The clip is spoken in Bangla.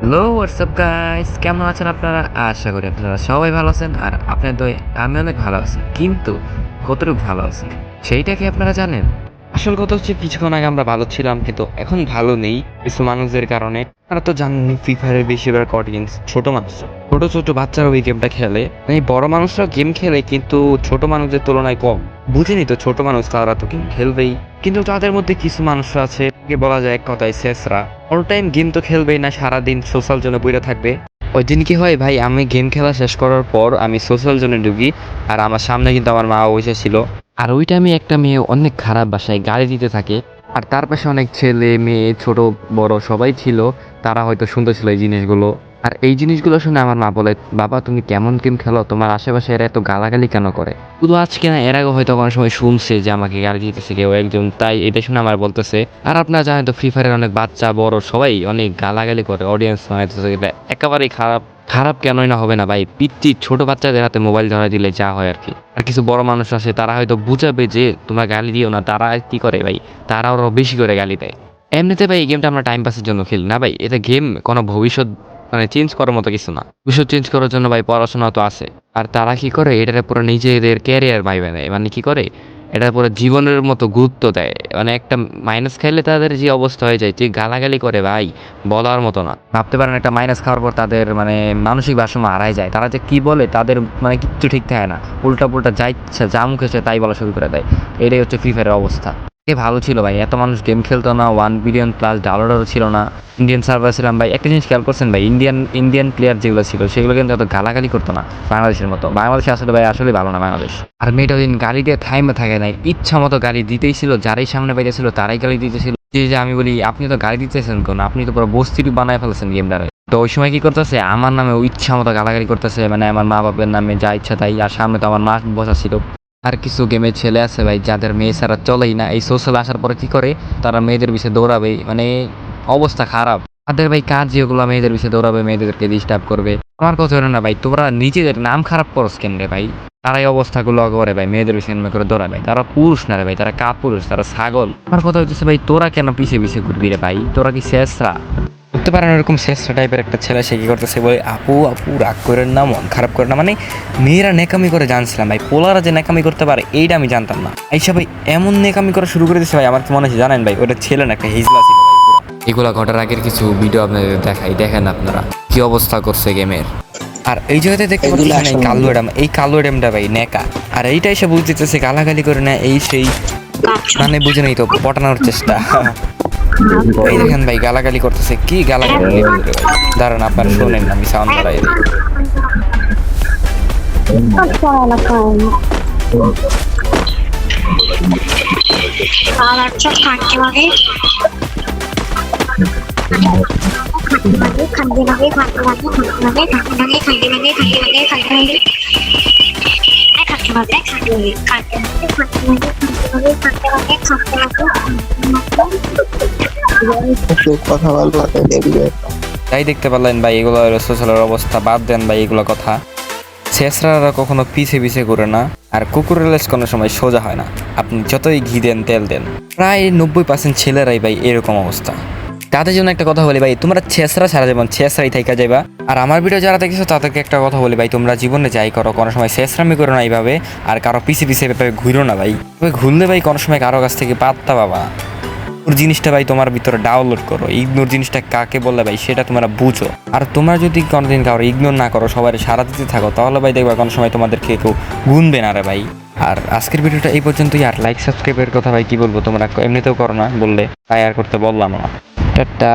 হ্যালো হোয়াটসঅ্যাপ গাইস কেমন আছেন আপনারা? আশা করি আপনারা সবাই ভালো আছেন, আর আপনার দই আমি অনেক ভালো আছি, কিন্তু কতটুকু ভালো আছি, সেইটা কি আপনারা জানেন? আসল কথা হচ্ছে, কিছুক্ষণ আগে আমরা ভালো ছিলাম, কিন্তু এখন ভালো নেই কিছু মানুষদের কারণে। তারা তো জানেন ফ্রি ফায়ারের বেশিরভাগ অডিয়েন্স ছোট মানুষ ছোট ছোট বাচ্চারা ওই গেমটা খেলে। এই বড় মানুষরা গেম খেলে, কিন্তু ছোট মানুষদের তুলনায় কম। বুঝিনি তো, ছোট মানুষ তারা তো গেম খেলবেই। কিন্তু তাদের মধ্যে কিছু মানুষ আছে বলা যায় এক কথায় শেষরা। অল টাইম গেম তো খেলবেই না, সারাদিন সোশ্যাল জন্য বইরে থাকবে। ওই দিন কি হয় ভাই, আমি গেম খেলা শেষ করার পর আমি সোশ্যাল জোনে ঢুকি, আর আমার সামনে কিন্তু আমার মা বসেছিল আর ওই টাইমে একটা মেয়ে অনেক খারাপ বাসায় গাড়ি দিতে থাকে। আর তার পাশে অনেক ছেলে, মেয়ে, ছোট, বড় সবাই ছিল, তারা হয়তো শুনতেছিল এই জিনিসগুলো। আর এই জিনিসগুলো শুনে আমার মা বলে, বাবা, তুমি কেমন গেম খেলো? তোমার আশেপাশে এরা এত গালাগালি কেন করে? শুধু আজকে না, এর আগে হয়তো কোনো সময় শুনছে যে আমাকে গালি দিতেছে কেউ একজন, তাই এটা শুনে আমার বলতেছে। আর আপনারা জানেন তো ফ্রি ফায়ারের অনেক বাচ্চা, বড় সবাই অনেক গালাগালি করে অডিয়েন্স এটা একেবারেই খারাপ। খারাপ কেনই না হবে না ভাই? পিচ্ছি ছোট বাচ্চাদের হাতে মোবাইল ধরা দিলে যা হয় আর কি। আর কিছু বড় মানুষ আছে, তারা হয়তো বুঝাবে যে তোমরা গালি দিও না, তারা কি করে ভাই? তারা আরও বেশি করে গালি দেয়। এমনিতে ভাই এই গেমটা আমরা টাইম পাসের জন্য খেলি না ভাই? এটা গেম কোনো ভবিষ্যৎ মানে চেঞ্জ করার মতো কিছু না। ভবিষ্যৎ চেঞ্জ করার জন্য ভাই পড়াশোনা তো আছে। আর তারা কি করে? এটার পুরো নিজেদের ক্যারিয়ার ভাইবে নেয় মানে কি করে? এটার পুরো জীবনের মতো গুরুত্ব দেয়। মানে একটা মাইনাস খাইলে তাদের যে অবস্থা হয়ে যায়, যে গালাগালি করে ভাই, বলার মতো না। ভাবতে পারেন একটা মাইনাস খাওয়ার পর তাদের মানে মানসিক ভারসাম্য হারাই যায়। তারা যে কি বলে তাদের মানে কিচ্ছু ঠিক থাকে না। উল্টা পুল্টা যা ইচ্ছা যা মুখে তাই বলা শুরু করে দেয়। এটাই হচ্ছে ফ্রি ফায়ারের অবস্থা। এ ভালো ছিল ভাই, এত মানুষ গেম খেলতো না ওয়ান বিলিয়ন প্লাস ডাউনলোডারও ছিল না। ইন্ডিয়ান সার্ভার ছিলাম ভাই, একটা জিনিস খেয়াল করছেন ভাই ইন্ডিয়ান ইন্ডিয়ান প্লেয়ার যেগুলো ছিল, সেগুলো কিন্তু এত গালাগালি করতো না, বাংলাদেশের মতো। বাংলাদেশে আসলে ভাই আসলে ভালো না বাংলাদেশ। আর মেয়েটা দিন গালি দিয়ে থাইমে থাকে নাই, ইচ্ছা মতো গালি দিতেই ছিল, যারাই সামনে পাইতেছিল তারাই গালি দিতেছিল যে যে আমি বলি, আপনি তো গালি দিতেছেন কোন? আপনি তো পুরো বস্তির বানায় ফেলেছেন গেমটারে তো ওই সময় কি করতেছে? আমার নামে ইচ্ছা মতো গালাগালি করতেছে মানে আমার মা বাবার নামে যা ইচ্ছা তাই, আর সামনে তো আমার মা বসা ছিল আর কিছু গেমে ছেলে আছে ভাই, যাদের মেয়ে ছাড়া চলেই না। এই সোশ্যাল আসার পরে কি করে? তারা মেয়েদের পিছিয়ে দৌড়াবে মানে অবস্থা খারাপ। তাদের ভাই কাজ যেগুলো মেয়েদের পিছিয়ে দৌড়াবে, মেয়েদেরকে ডিস্টার্ব করবে। আমার কথা হলো না ভাই, তোমরা নিজেদের নাম খারাপ করস কেন রে ভাই? তারা এই অবস্থাগুলো করে ভাই, মেয়েদের পিছিয়ে এরম করে দৌড়াবে তারা পুরুষ না রে ভাই, তারা কা পুরুষ তারা ছাগল। আমার কথা হচ্ছে ভাই, তোরা কেন পিছিয়ে পিছিয়ে ঘুরবি রে ভাই? তোরা কি শেষরা? বুঝতে পারেন এরকম শেষরা টাইপের একটা ছেলে সে কি করতেছে? বলে আপু আপু রাগ করেন না মন খারাপ করেন না। মানে মেয়েরা নেকামি করে জানছিলাম ভাই। পোলারা যে নেকামি করতে পারে এইটা আমি জানতাম না। এইসব ভাই এমন নেকামি করা শুরু করে দিচ্ছে ভাই আমার কি মনে হচ্ছে জানেন ভাই? ওটা ছেলে না একটা হিজলা ছিল এগুলো ঘটার আগের কিছু ভিডিও আপনাদের দেখাই দেখেন আপনারা কি অবস্থা করছে গেমের। আর এই জায়গাতে দেখতে পাচ্ছেন এই কালো এডাম এই কালো এডামটা ভাই নেকা আর এইটাই সে বুঝতেছে গালাগালি করে না এই সেই মানে বুঝে নেই তো পটানোর চেষ্টা। এই দেখেন ভাই গালাগালি করতেছে। কি গালাগালি ভাই? দাঁড়ান আপনার শোনেন আমি সাউন্ড বাড়াই দিই। আর আচ্ছা খাদ্য তাই দেখতে পারলেন ভাই, এগুলো সোশ্যালের অবস্থা, বাদ দেন ভাই এগুলো কথা। শেষরারা কখনো পিছে পিছে করে না, আর কুকুরের লেজ কোনো সময় সোজা হয় না। আপনি যতই ঘি দেন, তেল দেন। প্রায় নব্বই পার্সেন্ট ছেলেরাই ভাই এরকম অবস্থা। তাদের জন্য একটা কথা বলি ভাই, তোমরা ছেসরা সারা জীবন ছেসরাই থাইকা যাইবা। আর আমার ভিডিও যারা দেখেছ, তাদেরকে একটা কথা বলি ভাই, তোমরা জীবনে যাই করো, কোনো সময় শেষরামি করো না এইভাবে, আর কারও পিছে পিছে এভাবে ঘুরো না ভাই। তবে ঘুরলে ভাই কোনো সময় কারও কাছ থেকে পাত্তা পাবা ইগনোর জিনিসটা ভাই তোমার ভিতরে ডাউনলোড করো। ইগনোর জিনিসটা কাকে বললে ভাই সেটা তোমরা বুঝো। আর তোমরা যদি কোনোদিন কারও ইগনোর না করো সবাই সারা দিতে থাকো, তাহলে ভাই দেখবা কোনো সময় তোমাদেরকে কেউ গুনবে না রে ভাই। আর আজকের ভিডিওটা এই পর্যন্তই। আর লাইক সাবস্ক্রাইবের কথা ভাই কী বলব তোমরা এমনিতেও করো না, বললে তাই আর করতে বললাম না। টাটা।